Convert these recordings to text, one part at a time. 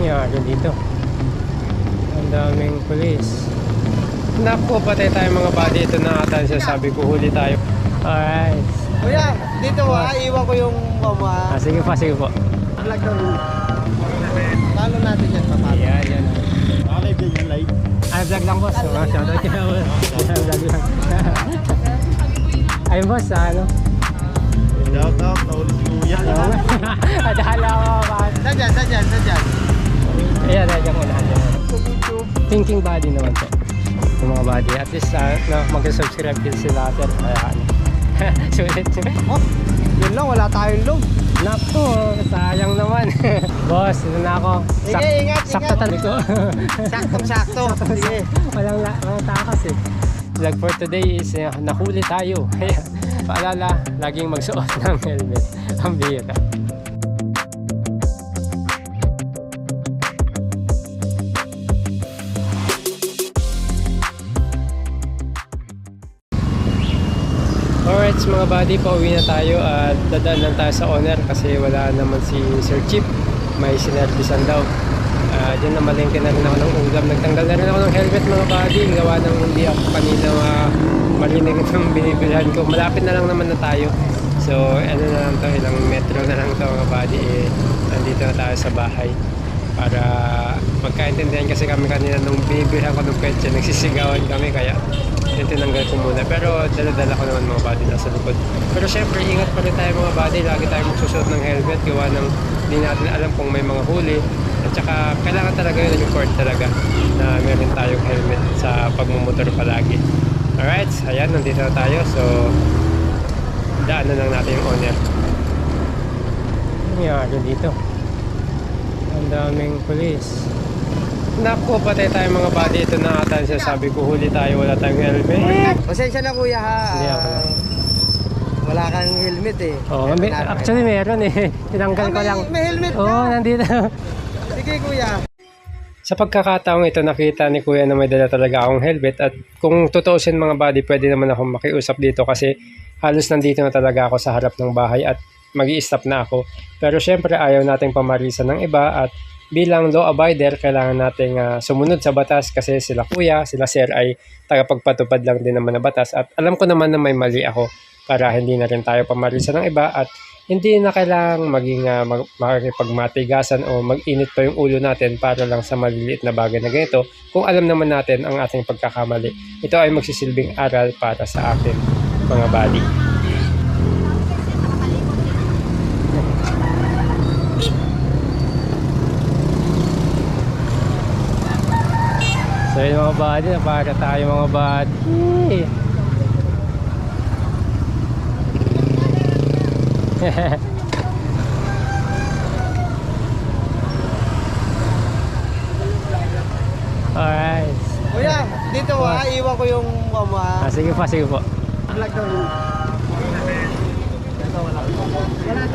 nangyari dito? Ang daming pulis. Naku, patay tayo mga body. Ito na ata siya sabi ko, huli tayo. Alright. Kuya, dito ah, iwan ko yung mama. Ah, sige pa, sige po. Vlog daw. Paano natin yan, papalo? Ayan, yan. Live din yan, live. Ay, vlog lang boss. Oh, shoutout ka boss. vlog lang. Ay, boss, ano? Shout out, naulit si Kuya. Adala ko ba? Sadyan, sadyan, sadyan. Ayan, ayan ko lahat. Thinking body naman po. Yung mga body. At least, uh, no, mag-subscribe din sila. Sir. Ayan. Sulit. Oh, yun lang, wala tayong loob. Naku, sayang naman. boss, ito na ako. Sige, ingat, Sakto ingat. talaga ko. Saktong-sakto. Sige. walang, la, walang takas eh. Vlog for today is uh, nahuli tayo. Paalala, laging magsuot ng helmet. Ang bihira. Mga buddy, pauwi na tayo at dadaan lang tayo sa owner kasi wala naman si Sir Chip. May sinervisan daw. Ah, Diyan na malengke na rin ako ng ulam. Nagtanggal na rin ako ng helmet mga buddy. Gawa ng hindi ako kanina uh, marinig ng binibilhan ko. Malapit na lang naman na tayo. So ano na lang to, ilang metro na lang to mga buddy. Eh, nandito na tayo sa bahay para magkaintindihan kasi kami kanina nung binibilhan ko ng petse nagsisigawan kami kaya yung tinanggal ko muna. Pero dala-dala ko naman mga body nasa likod. Pero syempre ingat pa rin tayo mga body. Lagi tayo magsusuot ng helmet. Gawa ng hindi natin alam kung may mga huli. At saka kailangan talaga yun. Report talaga na meron tayong helmet sa pagmumotor palagi. Alright ayan nandito na tayo. So daanan lang natin yung owner. Ano nangyari dito? Ang daming pulis. Naku, patay tayo mga body. Ito na ata siya sabi ko, huli tayo, wala tayong helmet. Pasensya na kuya ha. Hindi ako. Ah, wala kang helmet eh. Oo, Meron may, na- actually meron eh. Tinanggal Ah, ko lang. May helmet Oo, ka. nandito. Sige kuya. Sa pagkakataong ito, nakita ni Kuya na may dala talaga akong helmet at kung tutuusin mga body, pwede naman akong makiusap dito kasi halos nandito na talaga ako sa harap ng bahay at mag stop na ako. Pero syempre ayaw nating pamarisan ng iba at bilang law abider, kailangan nating ah, sumunod sa batas kasi sila kuya, sila sir ay tagapagpatupad lang din naman ng batas at alam ko naman na may mali ako para hindi na rin tayo pamarisan ng iba at hindi na kailangang maging uh, mag- makikipagmatigasan o mag-init pa yung ulo natin para lang sa maliliit na bagay na ganito kung alam naman natin ang ating pagkakamali. Ito ay magsisilbing aral para sa atin, mga buddy. So yun mga buddy, para tayo mga buddy. Alright. Kuya, dito ah, iwan ko yung mama. Ah, sige pa, sige po. Vlog daw. Helmet.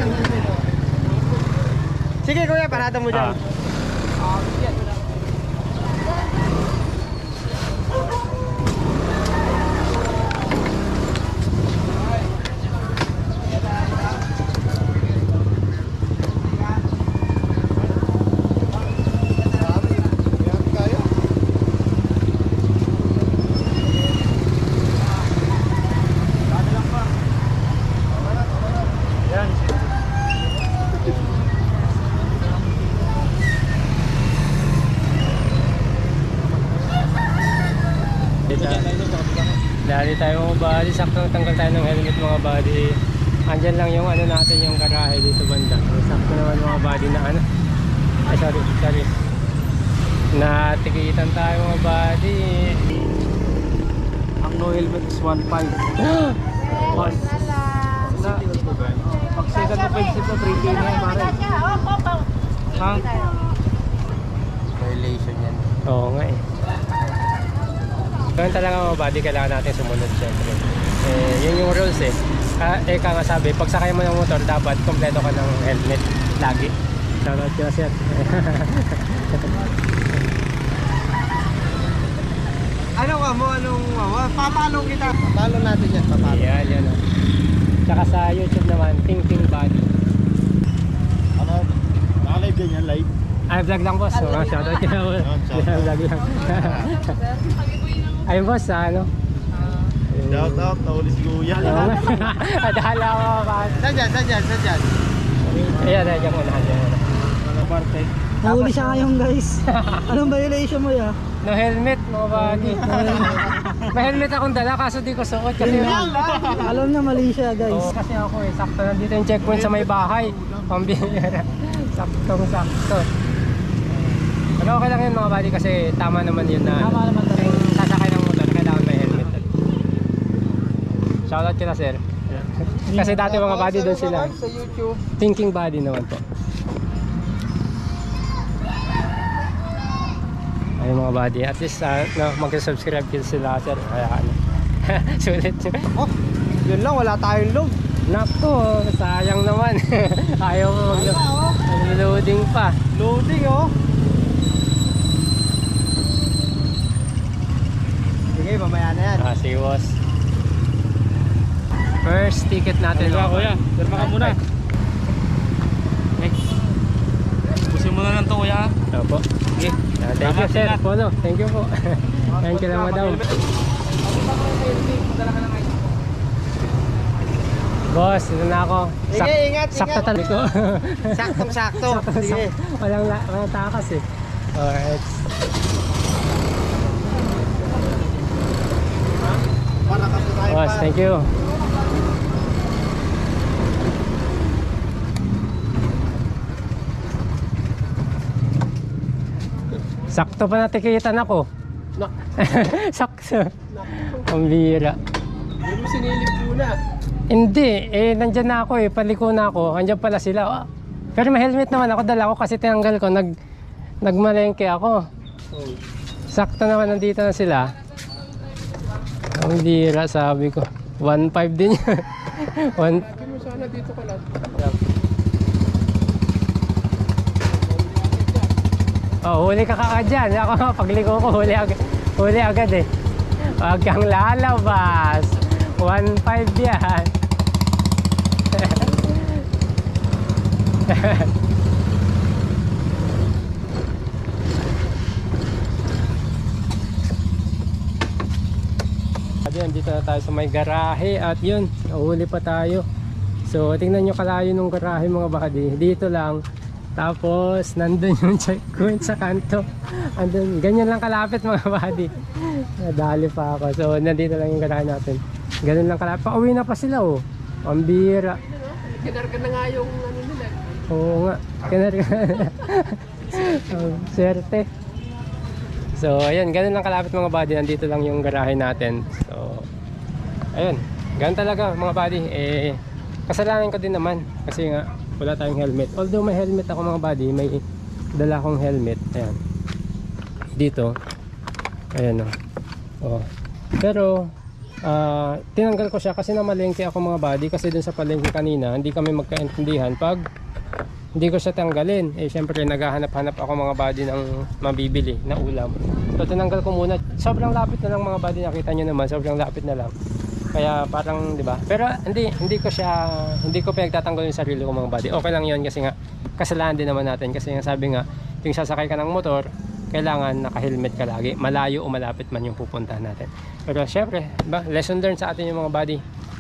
Sige kuya, parada mo dyan. Ah. Dito. Dali tayo mga buddy, sakto tanggal tayo ng helmet mga buddy. Andyan lang yung ano natin yung garahe dito banda. Sakto naman mga buddy na ano. Ay sorry, sorry. Natikitan tayo mga buddy. Ang no helmet is 1.5. Boss. Pag second offensive na 3K na yan, pare. Ha? Violation yan. Oo nga eh. Ganun talaga mga buddy, kailangan natin sumunod syempre. Eh, yun yung rules eh. Ka eh, ka nga sabi, pag sakay mo ng motor, dapat kompleto ka ng helmet lagi. Shoutout ka sir. Ano ka mo? Anong mama? Papalo kita. Papalo natin yan, papalo. Yan, yan. oh. Tsaka sa YouTube naman, Thinking Body. Ano? Naka-live din yan, live? Ay, vlog lang boss. So, shoutout kaya mo. shoutout. lang. Ayun boss, sa ano? Shout out, nauli si Kuya. Adala ko ba? Saan dyan? Saan dyan? Saan dyan? Ayan, ayan, muna. ayan muna. Mga parte. Nahuli siya ngayon guys. Anong violation mo ya? No helmet, mga bagay. May helmet akong dala kaso di ko suot kasi Alam na mali siya guys. Kasi ako eh, sakto nandito yung checkpoint sa may bahay. Pambihira. Saktong sakto. Pero okay lang yun mga buddy kasi tama naman yun na Tama naman talaga. sasakay ng motor, kailangan may helmet. Shoutout kita sir. Kasi dati mga buddy doon sila. Sa YouTube. Thinking body naman po. Ay mga buddy, at least uh, no, mag-subscribe din sila sir. Kaya ano. Sulit yun. Oh, yun lang. Wala tayong loob. Nako, sayang naman. Ayaw mo mag loading pa. Loading oh. Sige, mamaya na yan. Ah, si boss. First ticket natin. Kuya, kuya. Pirma ka muna. Ay, Pusin mo na lang to, kuya. Opo. Sige. Ah, thank you Salamat, sir. salamat. Pono, thank you po. Thank you lang madam. Boss, ito na ako. Sige, ingat, Sakto ingat. talaga ko. Saktong sakto. Sige. walang, la- walang takas eh. Alright. Boss, thank you. Sakto pa natikitan ako. Sakto. Ang bira. Hindi mo sinilip muna. Hindi, eh nandyan na ako eh, paliko na ako, andyan pala sila. Ah, Pero may helmet naman ako, dala ko kasi tinanggal ko, nag, nagmalengke ako. Sakto naman nandito na sila. Ang bira, sabi ko. 1.5 din yun. One... mo sana dito ka lang. Oh, huli ka kaka dyan. Ako, pagliko ko, huli agad, huli agad eh. Huwag kang lalabas. 1.5 yan. Ayan, dito na tayo sa may garahe at yun, nahuli pa tayo. So, tingnan nyo kalayo nung garahe mga buddy. Dito lang. Tapos, nandun yung checkpoint sa kanto. Andun, ganyan lang kalapit mga buddy. Nadali pa ako. So, nandito lang yung garahe natin. Ganun lang kalapit. Pauwi na pa sila oh. Ang bira. Kinarga na nga yung ano nila. Oo nga. Kanar Ang swerte. So, ayun, ganun lang kalapit mga buddy. Nandito lang yung garahe natin. So, ayun. Ganun talaga mga buddy. Eh, kasalanan ko din naman. Kasi nga, wala tayong helmet. Although may helmet ako mga buddy, may dala akong helmet. Ayan. Dito. Ayan o. Oh. Pero, ah, tinanggal ko siya kasi namalengke ako mga buddy. Kasi dun sa palengke kanina, hindi kami magkaintindihan pag hindi ko siya tanggalin. Eh, syempre, naghahanap-hanap ako mga body ng mabibili na ulam. So, tinanggal ko muna. Sobrang lapit na lang mga body. Nakita nyo naman, sobrang lapit na lang. Kaya parang, di ba? Pero hindi, hindi ko siya, hindi ko pinagtatanggol yung sarili ko mga body. Okay lang yun kasi nga, kasalanan din naman natin. Kasi nga sabi nga, yung sasakay ka ng motor, kailangan naka-helmet ka lagi. Malayo o malapit man yung pupuntahan natin. Pero syempre, ba, lesson learned sa atin yung mga body.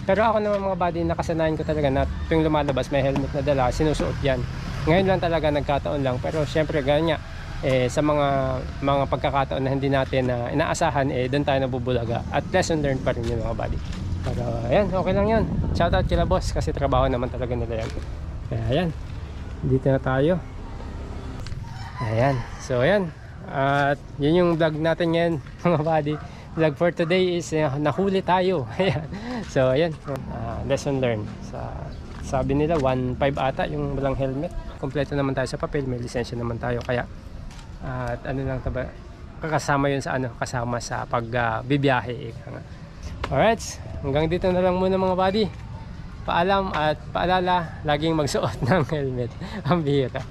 Pero ako naman mga body, nakasanayan ko talaga na tuwing lumalabas may helmet na dala, sinusuot yan. Ngayon lang talaga nagkataon lang. Pero syempre, ganyan eh, sa mga mga pagkakataon na hindi natin na inaasahan, eh, doon tayo nabubulaga. At lesson learned pa rin yun mga body. Pero ayan, okay lang yun. Shoutout kila boss kasi trabaho naman talaga nila yan. Kaya ayan, dito na tayo. Ayan, so ayan. At yun yung vlog natin ngayon mga body. Vlog for today is uh, nahuli tayo. Ayan. So ayan, ah, lesson learned. Sa, sabi nila 1.5 ata yung walang helmet. Kompleto naman tayo sa papel, may lisensya naman tayo. Kaya at ano lang taba, kakasama yun sa ano, kasama sa pag ah, bibiyahe. nga. Alright, hanggang dito na lang muna mga buddy. Paalam at paalala, laging magsuot ng helmet. Ang bihira.